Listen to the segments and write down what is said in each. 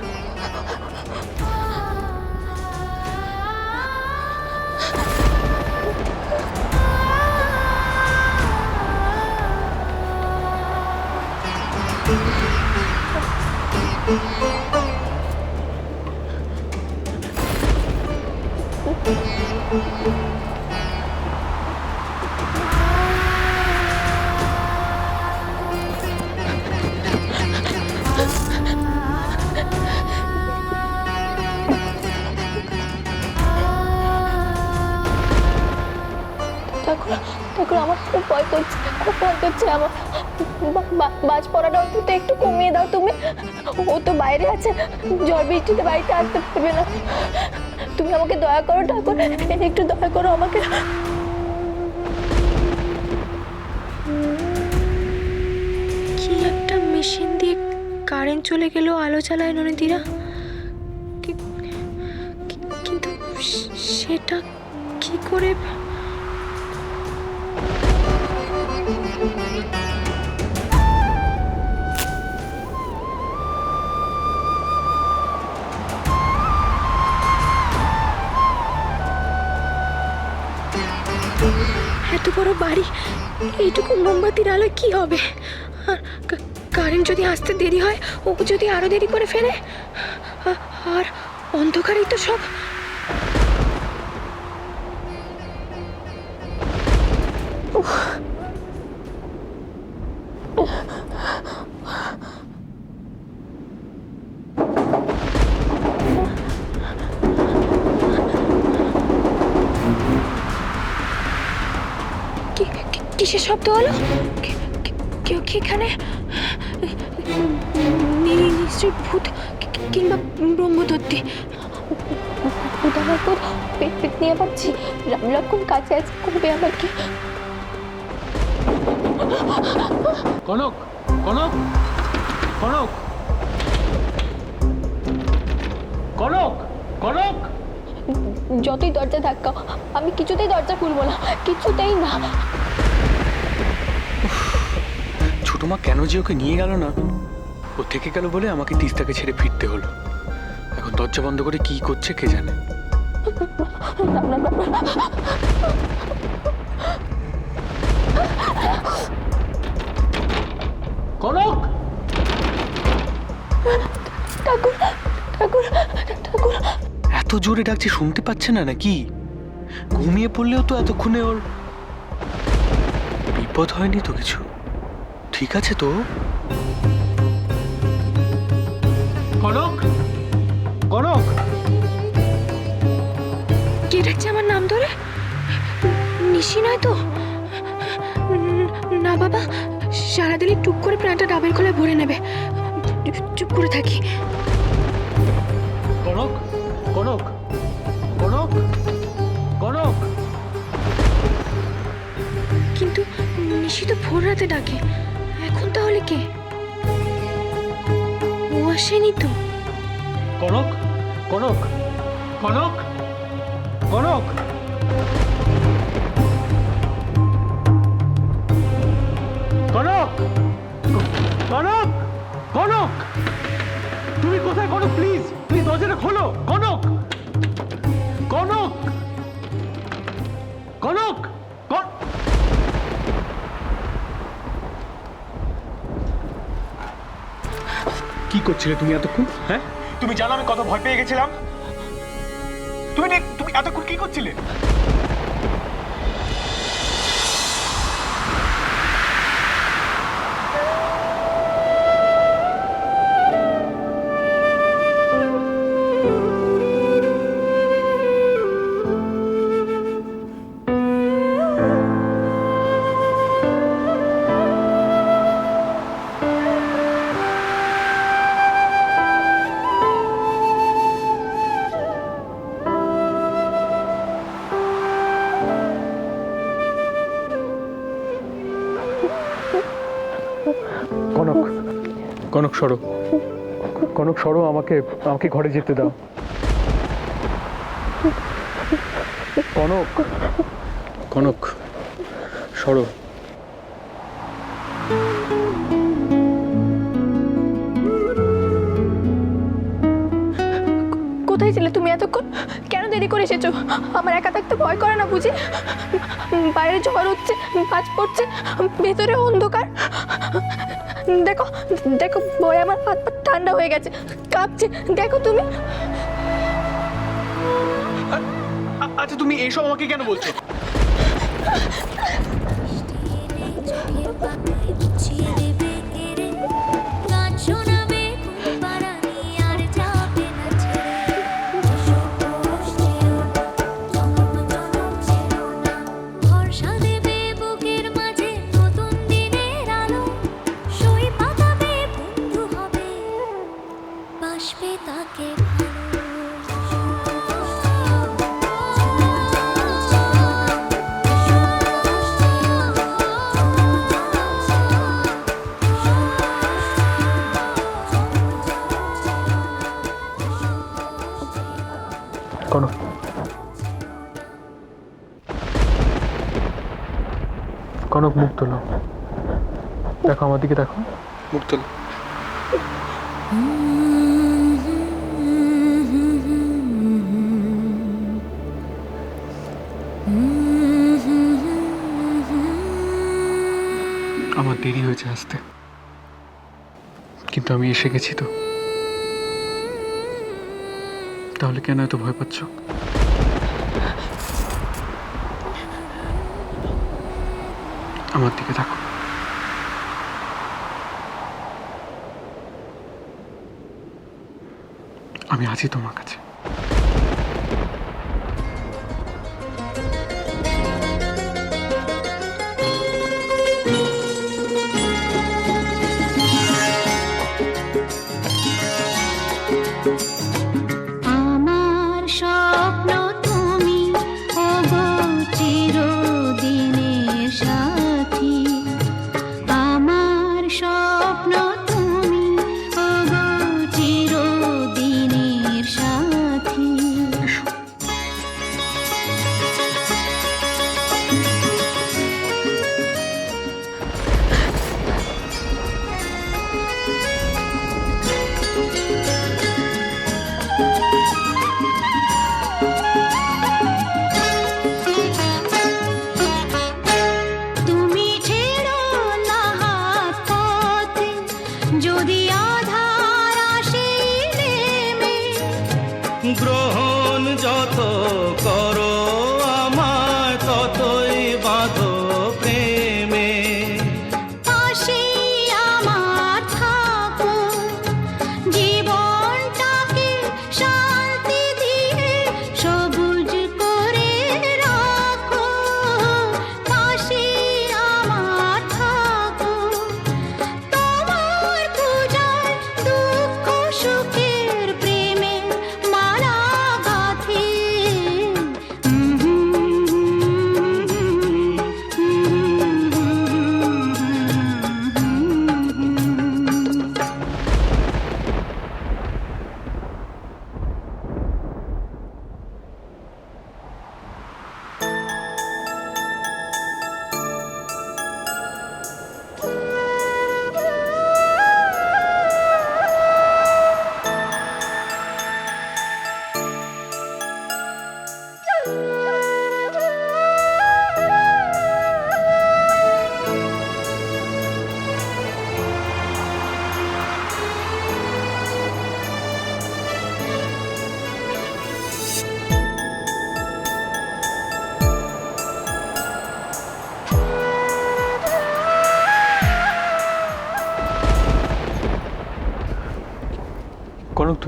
Yeah. বাজ পড়াটা অন্তত একটু কমিয়ে দাও তুমি। ও তো বাইরে আছে ঝড় বৃষ্টিতে বাড়িতে আসতে পারবে না। তুমি আমাকে দয়া করো ঠাকুর একটু দয়া করো আমাকে। কি একটা মেশিন দিয়ে কারেন্ট চলে গেল আলো চালায় কি- কিন্তু সেটা কি করে বড় বাড়ি। এইটুকু মোমবাতির আলো কি হবে? আর কারেন্ট যদি আসতে দেরি হয় ও যদি আরও দেরি করে ফেলে আর অন্ধকারেই তো সব। শব্দ হলো কেউ কি এখানে? নি- নিশ্চয়ই ভূত কিংবা ব্রহ্মদত্তি। উদাহরণ পেট পেট নিয়ে পাচ্ছি। রাম লক্ষণ কাছে আছে করবে আমাকে? কনক কনক কনক। কনক কনক। যতই দরজা ধাক্কাও আমি কিছুতেই দরজা খুলবো না কিছুতেই না। ছোট মা কেন যে ওকে নিয়ে গেল না? ও থেকে গেল বলে আমাকে তিস্তাকে ছেড়ে ফিরতে হলো। এখন দরজা বন্ধ করে কি করছে কে জানে? কনক! ঠাকুর ঠাকুর ঠাকুর। এত জোরে ডাকছে শুনতে পাচ্ছে না নাকি? ঘুমিয়ে পড়লেও তো এতক্ষণে ওর বিপদ হয়নি তো কিছু? ঠিক আছে তো? কনক? কনক? কে ডাকছে আমার নাম ধরে? নিশি নয় তো? না বাবা সারা দিলে টুক করে প্রাণটা ডাবের খোলায় ভরে নেবে। চুপ করে থাকি। কনক? কনক? নিশি তো ভোর রাতে ডাকে। এখন তাহলে কে? ও আসেনি তো। কনক কনক কনক কনক। কনক কনক কনক। তুমি কোথায়, কনক প্লিজ প্লিজ দরজাটা খোলো। কনক কনক কনক কন- কি করছিলে তুমি এতক্ষণ হ্যাঁ? তুমি জানো আমি কত ভয় পেয়ে গেছিলাম? তুমি তুমি এতক্ষণ কি করছিলে? কনক। কনক সরো। কনক সরো আমাকে আমাকে ঘরে যেতে দাও। কনক। কনক সরো। কোথায় ছিলে তুমি এতক্ষণ? কেন দেরি করে এসেছ? আমার একা থাকতে ভয় করে না বুঝি? বাইরে ঝড় হচ্ছে কাজ পড়ছে, ভেতরে অন্ধকার। দেখো দেখো, ভয় আমার হাত পা ঠান্ডা হয়ে গেছে, কাঁপছে। দেখো তুমি। আচ্ছা তুমি এইসব আমাকে কেন বলছো? আমার দিকে দেখো। মুখ তোলো। আমার দেরি হয়েছে আসতে। কিন্তু আমি এসে গেছি তো। তাহলে কেন এত ভয় পাচ্ছ? আমার দিকে দেখো আমি আছি তোমার কাছে গ্রহণ যত করো।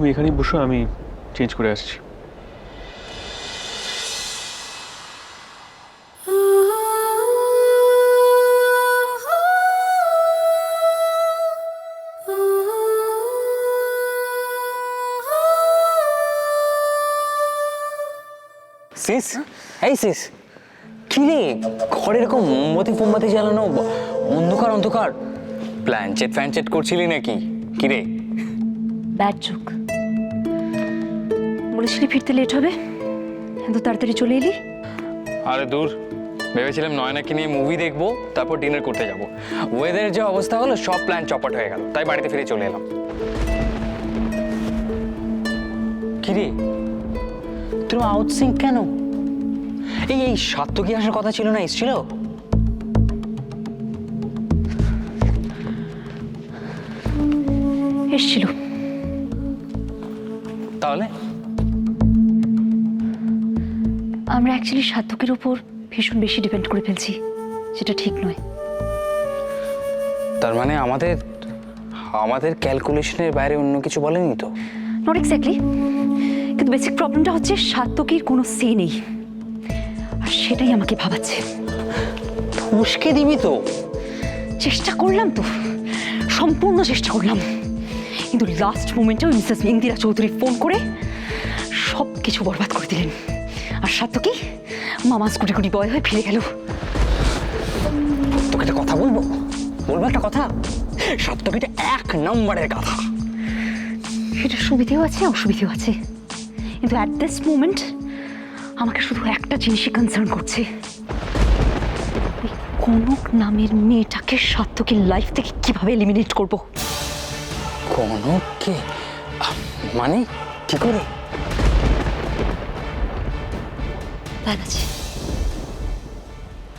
তুমি এখানেই বসো আমি চেঞ্জ করে আসছি। সিস এই সিস কি রে? ঘরে এরকম মোমবাতি ফোমবাতি জ্বালানো অন্ধকার অন্ধকার। প্ল্যানচেট ফ্যানচেট করছিলি নাকি? কি রে? ব্যাড চোখ বলেছিলি ফিরতে লেট হবে। এত তাড়াতাড়ি চলে এলি? আরে দূর। ভেবেছিলাম নয়নাকে নিয়ে মুভি দেখব তারপর ডিনার করতে যাব। ওয়েদারের যে অবস্থা হলো সব প্ল্যান চপাট হয়ে গেল। তাই বাড়িতে ফিরে চলে এলাম। কি রে তুমি আউটসিং কেন? এই এই সাত্তকি আসার কথা ছিল না এসছিল? এসছিল। আমরা অ্যাকচুয়ালি সার্থকের উপর ভীষণ বেশি ডিপেন্ড করে ফেলছি। সেটা ঠিক নয়। তার মানে আমাদের আমাদের ক্যালকুলেশনের বাইরে অন্য কিছু বলেনি তো? নট এক্স্যাক্টলি কিন্তু বেসিক প্রবলেমটা হচ্ছে সার্থকের কোনো সে নেই। আর সেটাই আমাকে ভাবাচ্ছে। উস্কে দিবি তো। চেষ্টা করলাম তো। সম্পূর্ণ চেষ্টা করলাম। কিন্তু লাস্ট মোমেন্টে মিসেস ইন্দিরা চৌধুরী ফোন করে সব কিছু বরবাদ করে দিলেন। আর সার্থকী মামা স্কুটি কুটি বয় হয়ে ফিরে গেল। তোকে একটা কথা বলব? বলব একটা কথা? সত্যকিটা এক নম্বরের কথা সেটা সুবিধেও আছে অসুবিধেও আছে। কিন্তু অ্যাট দিস মোমেন্ট আমাকে শুধু একটা জিনিসই কনসার্ন করছে। কনক নামের মেয়েটাকে সার্থকের লাইফ থেকে কীভাবে এলিমিনেট করব? কনককে মানে কি করে? প্ল্যান আছে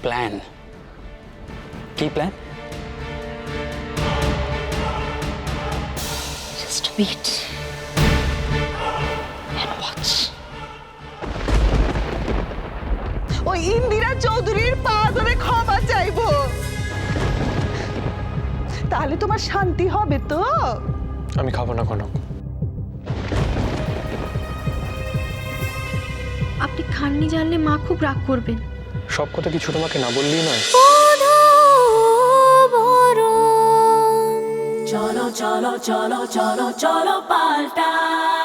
প্ল্যান। কি plan? Just wait and watch ওই ইন্দিরা চৌধুরীর পা ধরে ক্ষমা চাইব। তাহলে তোমার শান্তি হবে তো? আমি খাব না কনক খাননি জানলে মা খুব রাগ করবেন। সব কথা কি ছোট মাকে না বললেই নয়? চলো চলো চলো চলো চলো পাল্টাই